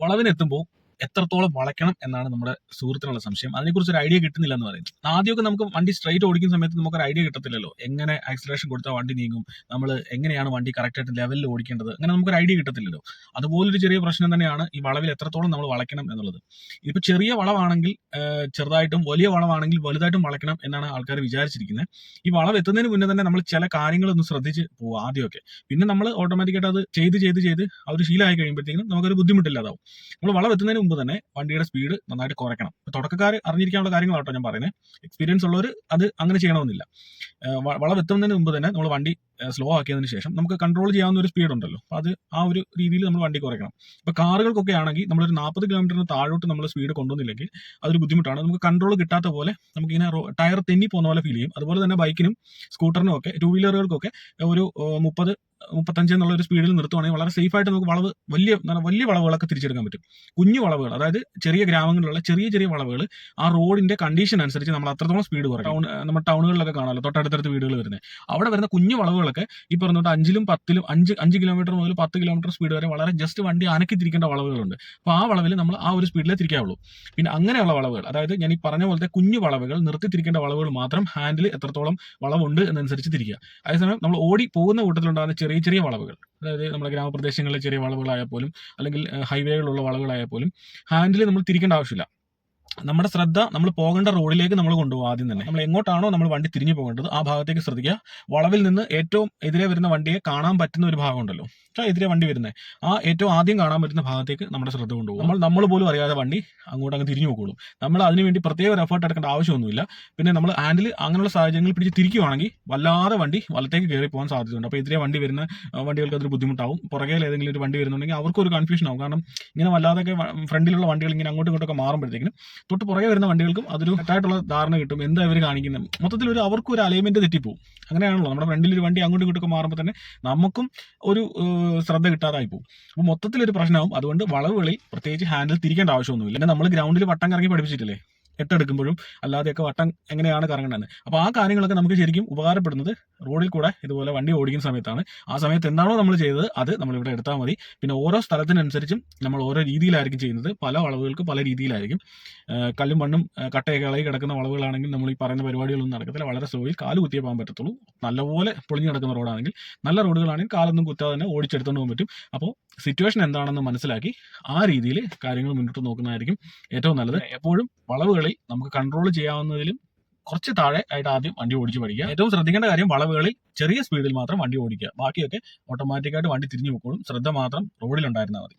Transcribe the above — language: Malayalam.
വളവിനെത്തുമ്പോൾ എത്രത്തോളം വളയ്ക്കണം എന്നാണ് നമ്മുടെ സുഹൃത്തിനുള്ള സംശയം. അതിനെക്കുറിച്ച് ഒരു ഐഡിയ കിട്ടുന്നില്ല എന്ന് പറയുന്നത് ആദ്യമൊക്കെ നമുക്ക് വണ്ടി സ്ട്രൈറ്റ് ഓടിക്കുന്ന സമയത്ത് നമുക്കൊരു ഐഡിയ കിട്ടത്തില്ലല്ലോ. എങ്ങനെ ആക്സിലേഷൻ കൊടുത്താൽ വണ്ടി നീങ്ങും? നമ്മൾ എങ്ങനെയാണ് വണ്ടി കറക്റ്റായിട്ട് ലെവലിൽ ഓടിക്കേണ്ടത്? അങ്ങനെ നമുക്കൊരു ഐഡിയ കിട്ടത്തില്ലല്ലോ. അതുപോലൊരു ചെറിയ പ്രശ്നം തന്നെയാണ് ഈ വളവിൽ എത്രത്തോളം നമ്മൾ വളയ്ക്കണം എന്നുള്ളത്. ഇപ്പൊ ചെറിയ വളവാണെങ്കിൽ ചെറുതായിട്ടും വലിയ വളവാണെങ്കിൽ വലുതായിട്ടും വളയ്ക്കണം എന്നാണ് ആൾക്കാർ വിചാരിച്ചിരിക്കുന്നത് ഈ വളവ് എത്തുന്നതിന് മുന്നേ തന്നെ നമ്മൾ ചില കാര്യങ്ങളൊന്ന് ശ്രദ്ധിച്ച് പോകും ആദ്യമൊക്കെ. പിന്നെ നമ്മൾ ഓട്ടോമാറ്റിക്കായിട്ട് അത് ചെയ്ത് ചെയ്ത് ചെയ്ത് ആ ഒരു ശീലമായി കഴിയുമ്പോഴത്തേക്കും നമുക്കൊരു ബുദ്ധിമുട്ടില്ലാതാവും. നമ്മൾ വളം എത്തുന്നതിന് മുമ്പ് തന്നെ വണ്ടിയുടെ സ്പീഡ് നന്നായിട്ട് കുറയ്ക്കണം. തുടക്കക്കാർ അറിഞ്ഞിരിക്കാനുള്ള കാര്യങ്ങളാട്ടോ ഞാൻ പറയുന്നത് എക്സ്പീരിയൻസ് ഉള്ളവർ അത് അങ്ങനെ ചെയ്യണമെന്നില്ല. ഏഹ് വ- വളം എത്തുന്നതിന് മുമ്പ് തന്നെ നമ്മൾ വണ്ടി സ്ലോ ആക്കിയതിന് ശേഷം നമുക്ക് കൺട്രോൾ ചെയ്യാവുന്ന ഒരു സ്പീഡ് ഉണ്ടല്ലോ. അത് ആ ഒരു രീതിയിൽ നമ്മൾ വണ്ടി കുറയ്ക്കണം. ഇപ്പോൾ കാറുകൾക്കൊക്കെ ആണെങ്കിൽ നമ്മളൊരു നാൽപ്പത് കിലോമീറ്ററിന് താഴോട്ട് നമ്മൾ സ്പീഡ് കൊണ്ടുവന്നില്ലെങ്കിൽ അതൊരു ബുദ്ധിമുട്ടാണ്. നമുക്ക് കൺട്രോൾ കിട്ടാത്ത പോലെ നമുക്കിങ്ങനെ ടയർ തെന്നി പോകുന്ന പോലെ ഫീൽ ചെയ്യും. അതുപോലെ തന്നെ ബൈക്കിനും സ്കൂട്ടറിനും ഒക്കെ ടു വീലറുകൾക്കൊക്കെ ഒരു മുപ്പത് മുപ്പത്തഞ്ച് എന്നുള്ള ഒരു സ്പീഡിൽ നിർത്തുവാണെങ്കിൽ വളരെ സേഫ് ആയിട്ട് നമുക്ക് വളവ് വലിയ നല്ല വലിയ വളവുകളൊക്കെ തിരിച്ചെടുക്കാൻ പറ്റും. കുഞ്ഞു വളവുകൾ അതായത് ചെറിയ ഗ്രാമങ്ങളിലുള്ള ചെറിയ ചെറിയ വളവുകൾ ആ റോഡിന്റെ കണ്ടീഷൻ അനുസരിച്ച് നമ്മൾ അത്രത്തോളം സ്പീഡ് കുറയും ടൗൺ നമ്മുടെ ടൗണുകളിലൊക്കെ കാണാമല്ലോ തൊട്ടടുത്തടുത്ത് വീടുകൾ വരുന്നത്. അവിടെ വരുന്ന കുഞ്ഞു വളവുകളൊക്കെ ഈ പറഞ്ഞിട്ട് അഞ്ചിലും പത്തിലും അഞ്ച് അഞ്ച് കിലോമീറ്റർ മുതൽ പത്ത് കിലോമീറ്റർ സ്പീഡ് വരെ വളരെ ജസ്റ്റ് വണ്ടി അനക്കി തിരിക്കേണ്ട വളവുകളുണ്ട്. അപ്പോൾ ആ വളവിൽ നമ്മൾ ആ ഒരു സ്പീഡിലേ തിരിക്കാവുള്ളൂ. പിന്നെ അങ്ങനെയുള്ള വളവുകൾ അതായത് ഞാൻ ഈ പറഞ്ഞ പോലത്തെ കുഞ്ഞു വളവുകൾ നിർത്തി തിരിക്കേണ്ട വളവുകൾ മാത്രം ഹാൻഡിൽ എത്രത്തോളം വളവുണ്ട് എന്നനുസരിച്ച് തിരിക്കുക. അതേസമയം നമ്മൾ ഓടി പോകുന്ന കൂട്ടത്തിലുണ്ടാകുന്ന ചെറിയ ചെറിയ വളവുകൾ. അതായത് നമ്മുടെ ഗ്രാമപ്രദേശങ്ങളിലെ ചെറിയ വളവുകളായാൽ പോലും അല്ലെങ്കിൽ ഹൈവേകളുള്ള വളവുകളായാൽ പോലും ഹാൻഡിൽ നമ്മൾ തിരിക്കേണ്ട ആവശ്യമില്ല. നമ്മുടെ ശ്രദ്ധ നമ്മൾ പോകേണ്ട റോഡിലേക്ക് നമ്മൾ കൊണ്ടുപോകും ആദ്യം തന്നെ. നമ്മൾ എങ്ങോട്ടാണോ നമ്മൾ വണ്ടി തിരിഞ്ഞു പോകേണ്ടത് ആ ഭാഗത്തേക്ക് ശ്രദ്ധിക്കുക. വളവിൽ നിന്ന് ഏറ്റവും എതിരെ വരുന്ന വണ്ടിയെ കാണാൻ പറ്റുന്ന ഒരു ഭാഗം ഉണ്ടല്ലോ. എതിരെ വണ്ടി വരുന്നത് ആ ഏറ്റവും ആദ്യം കാണാൻ പറ്റുന്ന ഭാഗത്തേക്ക് നമ്മുടെ ശ്രദ്ധ കൊണ്ടുപോകും. നമ്മൾ നമ്മൾ പോലും അറിയാതെ വണ്ടി അങ്ങോട്ട് അങ്ങ് തിരിഞ്ഞു പോകുള്ളൂ നമ്മൾ അതിനുവേണ്ടി പ്രത്യേക ഒരു എഫേർട്ട് എടുക്കേണ്ട ആവശ്യമൊന്നുമില്ല. പിന്നെ നമ്മൾ ഹാൻഡിൽ അങ്ങനെയുള്ള സാഹചര്യങ്ങൾ പിടിച്ച് തിരിക്കുവാണെങ്കിൽ വല്ലാതെ വണ്ടി വലത്തേക്ക് കയറി പോകാൻ സാധ്യതയുണ്ട്. അപ്പോൾ എതിരെ വണ്ടി വരുന്ന വണ്ടികൾക്ക് അതൊരു ബുദ്ധിമുട്ടാവും. പുറകെ ഏതെങ്കിലും ഒരു വണ്ടി വരുന്നുണ്ടെങ്കിൽ അവർക്കൊരു കൺഫ്യൂഷൻ ആവും. കാരണം ഇങ്ങനെ വല്ലാതൊക്കെ ഫ്രണ്ടിലുള്ള വണ്ടികൾ ഇങ്ങനെ അങ്ങോട്ടും ഇങ്ങോട്ടൊക്കെ മാറുമ്പോഴത്തേക്കും തൊട്ട് പുറകെ വരുന്ന വണ്ടികൾക്കും അതൊരു തെറ്റായിട്ടുള്ള ധാരണ കിട്ടും. എന്താ ഇവർ കാണിക്കുന്നത് മൊത്തത്തിൽ ഒരു അവർക്കും ഒരു അലൈൻമെന്റ് തെറ്റിപ്പോവും. അങ്ങനെയാണല്ലോ. നമ്മുടെ ഫ്രണ്ടിൽ ഒരു വണ്ടി അങ്ങോട്ടും ഇങ്ങോട്ടൊക്കെ മാറുമ്പോൾ തന്നെ നമുക്കും ഒരു ശ്രദ്ധ കിട്ടാതായി പോകും അപ്പോൾ മൊത്തത്തിലൊരു പ്രശ്നമാവും അതുകൊണ്ട് വളവുകളിൽ പ്രത്യേകിച്ച് ഹാൻഡിൽ തിരിക്കേണ്ട ആവശ്യമൊന്നുമില്ല. നമ്മൾ ഗ്രൗണ്ടിൽ വട്ടം കറങ്ങി പഠിപ്പിച്ചിട്ടില്ലേ? എട്ടെടുക്കുമ്പോഴും അല്ലാതെയൊക്കെ വട്ടം എങ്ങനെയാണ് കറങ്ങേണ്ടത് അപ്പോൾ ആ കാര്യങ്ങളൊക്കെ നമുക്ക് ശരിക്കും ഉപകാരപ്പെടുന്നത് റോഡിൽ കൂടെ ഇതുപോലെ വണ്ടി ഓടിക്കുന്ന സമയത്താണ്. ആ സമയത്ത് എന്താണോ നമ്മൾ ചെയ്തത് അത് നമ്മളിവിടെ എടുത്താൽ മതി. പിന്നെ ഓരോ സ്ഥലത്തിനനുസരിച്ചും നമ്മൾ ഓരോ രീതിയിലായിരിക്കും ചെയ്യുന്നത്. പല വളവുകൾക്ക് പല രീതിയിലായിരിക്കും. കല്ലും മണ്ണും കട്ടയൊക്കെ ഇളകി കിടക്കുന്ന വളവുകളാണെങ്കിൽ നമ്മൾ ഈ പറയുന്ന പരിപാടികളൊന്നും നടക്കത്തില്ല. വളരെ സ്ലോയിൽ കാൽ കുത്തിയേ പോകാൻ പറ്റത്തുള്ളൂ. നല്ലപോലെ പൊളിഞ്ഞു കിടക്കുന്ന റോഡാണെങ്കിൽ നല്ല റോഡുകളാണെങ്കിൽ കാലൊന്നും കുത്താതെ തന്നെ ഓടിച്ചെടുത്തുകൊണ്ട് പോകാൻ പറ്റും. അപ്പോൾ സിറ്റുവേഷൻ എന്താണെന്ന് മനസ്സിലാക്കി ആ രീതിയിൽ കാര്യങ്ങൾ മുന്നോട്ട് നോക്കുന്നതായിരിക്കും ഏറ്റവും നല്ലത്. എപ്പോഴും വളവുകളിൽ നമുക്ക് കൺട്രോൾ ചെയ്യാവുന്നതിലും കുറച്ച് താഴെ ആയിട്ട് ആദ്യം വണ്ടി ഓടിച്ച് പഠിക്കുക. ഏറ്റവും ശ്രദ്ധിക്കേണ്ട കാര്യം വളവുകളിൽ ചെറിയ സ്പീഡിൽ മാത്രം വണ്ടി ഓടിക്കുക. ബാക്കിയൊക്കെ ഓട്ടോമാറ്റിക്കായിട്ട് വണ്ടി തിരിഞ്ഞു പോയിക്കോളും ശ്രദ്ധ മാത്രം റോഡിലുണ്ടായിരുന്നാൽ മതി.